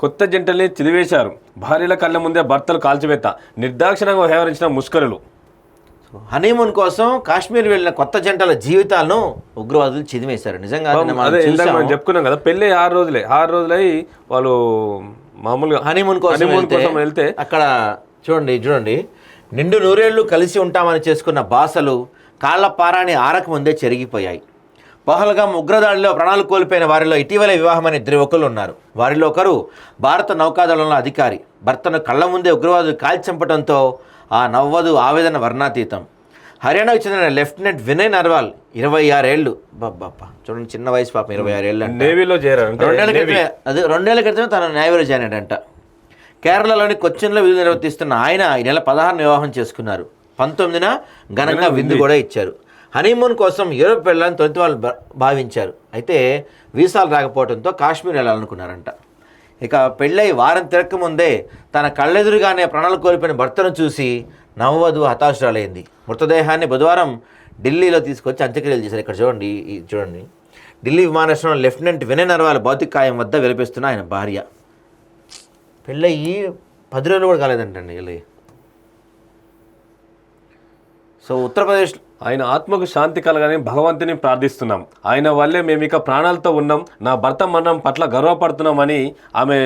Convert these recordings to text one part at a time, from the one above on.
కొత్త జంటల్ని చిదివేశారు. భార్యల కళ్ళ ముందే భర్తలు కాల్చివేత. నిర్దాక్షిణంగా వ్యవహరించిన ముష్కరులు. హనీమూన్ కోసం కాశ్మీర్ వెళ్ళిన కొత్త జంటల జీవితాలను ఉగ్రవాదులు చిదిమేశారు నిజంగా అదే ఇందాక. మనం చెప్పుకున్నాం కదా పెళ్ళి ఆరు రోజులే. ఆరు రోజులై వాళ్ళు మామూలుగా హనీమూన్ కోసం హనీమూన్ వెళ్తే కోసం వెళ్తే అక్కడ చూడండి చూడండి. నిండు నూరేళ్ళు కలిసి ఉంటామని చేసుకున్న బాసలు కాళ్ళ పారాని ఆరక ముందే చెరిగిపోయాయి. పహల్గాం ఉగ్రదాడిలో ప్రాణాలు కోల్పోయిన వారిలో ఇటీవలే వివాహమైన ఇద్దరు యువకులు ఉన్నారు. వారిలో ఒకరు భారత నౌకాదళంలో అధికారి. భర్తను కళ్ళ ముందే ఉగ్రవాదులు కాల్చంపడంతో ఆ నవ్వదు ఆవేదన వర్ణాతీతం. హర్యానాకు చెందిన లెఫ్టినెంట్ వినయ్ నర్వాల్ ఇరవై ఆరేళ్ళు బాబ్బా చూడండి చిన్న వయసు పాపం ఇరవై ఆరేళ్ళు నేవీలో చేరారు రెండేళ్ళ. క్రితమే అదే రెండేళ్ళ క్రితమే తన జాయిన్ అయ్యాడంట. కేరళలోని కొచ్చిన్లో విధులు నిర్వర్తిస్తున్న ఆయన ఈ నెల పదహారున వివాహం చేసుకున్నారు. పంతొమ్మిదిన ఘనంగా విందు. కూడా ఇచ్చారు. హనీమూన్ కోసం యూరోప్ వెళ్ళాలని తొలిత వాళ్ళు భావించారు. అయితే వీసాలు రాకపోవడంతో కాశ్మీర్ వెళ్ళాలనుకున్నారంట. ఇక పెళ్ళై వారం తిరక్క ముందే తన కళ్ళెదురుగానే ప్రాణాలు కోల్పోయిన భర్తను చూసి నవవధువు హతాశురాలైంది. మృతదేహాన్ని బుధవారం ఢిల్లీలో తీసుకొచ్చి అంత్యక్రియలు చేశారు. ఇక్కడ చూడండి చూడండి. ఢిల్లీ విమానాశ్రయం లెఫ్టినెంట్ వినయ్ నర్వాల్ భౌతిక కాయం వద్ద విలపిస్తున్న ఆయన భార్య. పెళ్ళయి పది రోజులు కూడా కాలేదంటండి వీళ్ళకి సో ఉత్తరప్రదేశ్ ఆయన ఆత్మకు శాంతి కలగని భగవంతుని ప్రార్థిస్తున్నాం. ఆయన వల్లే మేము ఇక ప్రాణాలతో ఉన్నాం. నా భర్త మరణం పట్ల గర్వపడుతున్నామని ఆమె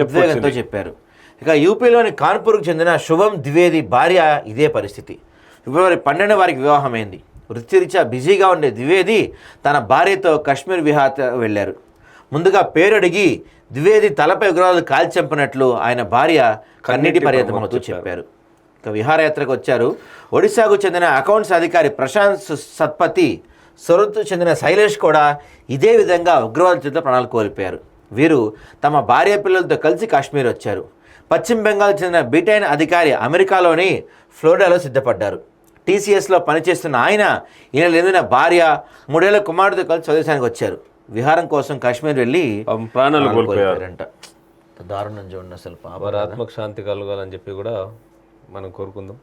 చెప్పుకొచ్చింది. చెప్పారు. ఇక యూపీలోని కాన్పూర్కు చెందిన శుభం ద్వివేది భార్య ఇదే పరిస్థితి. ఫిబ్రవరి పన్నెండు వారికి వివాహమైంది. వృత్తిరీత్యా బిజీగా ఉండే ద్వివేది తన భార్యతో కశ్మీర్ విహార్ వెళ్ళారు. ముందుగా పేరు అడిగి ద్వివేది తలపై ఉగ్రవాదులు కాల్చెంపినట్లు ఆయన భార్య కన్నీటి పర్యటనతో చెప్పారు. విహారయాత్రకు వచ్చారు. ఒడిశాకు చెందిన అకౌంట్స్ అధికారి ప్రశాంత్ సు- సత్పతి సొరత్కు చెందిన శైలేష్ కూడా ఇదే విధంగా ఉగ్రవాద చేతిలో ప్రాణాలు కోల్పోయారు. వీరు తమ భార్య పిల్లలతో కలిసి కాశ్మీర్ వచ్చారు. పశ్చిమ బెంగాల్ చెందిన బ్రిటైన్ అధికారి అమెరికాలోని ఫ్లోరిడాలో సిద్ధపడ్డారు. టీసీఎస్లో పనిచేస్తున్న ఆయన ఈయన లేదిన భార్య మూడేళ్ళ కుమారుడితో కలిసి స్వదేశానికి వచ్చారు. విహారం కోసం కాశ్మీర్ వెళ్ళి ప్రాణాలు కోల్పోయారు. కోల్పోయారంట. దారుణం చూడండి అసలు పాపం వారి ఆత్మకు శాంతి కలగాలని చెప్పి కూడా మనం కోరుకుందాం.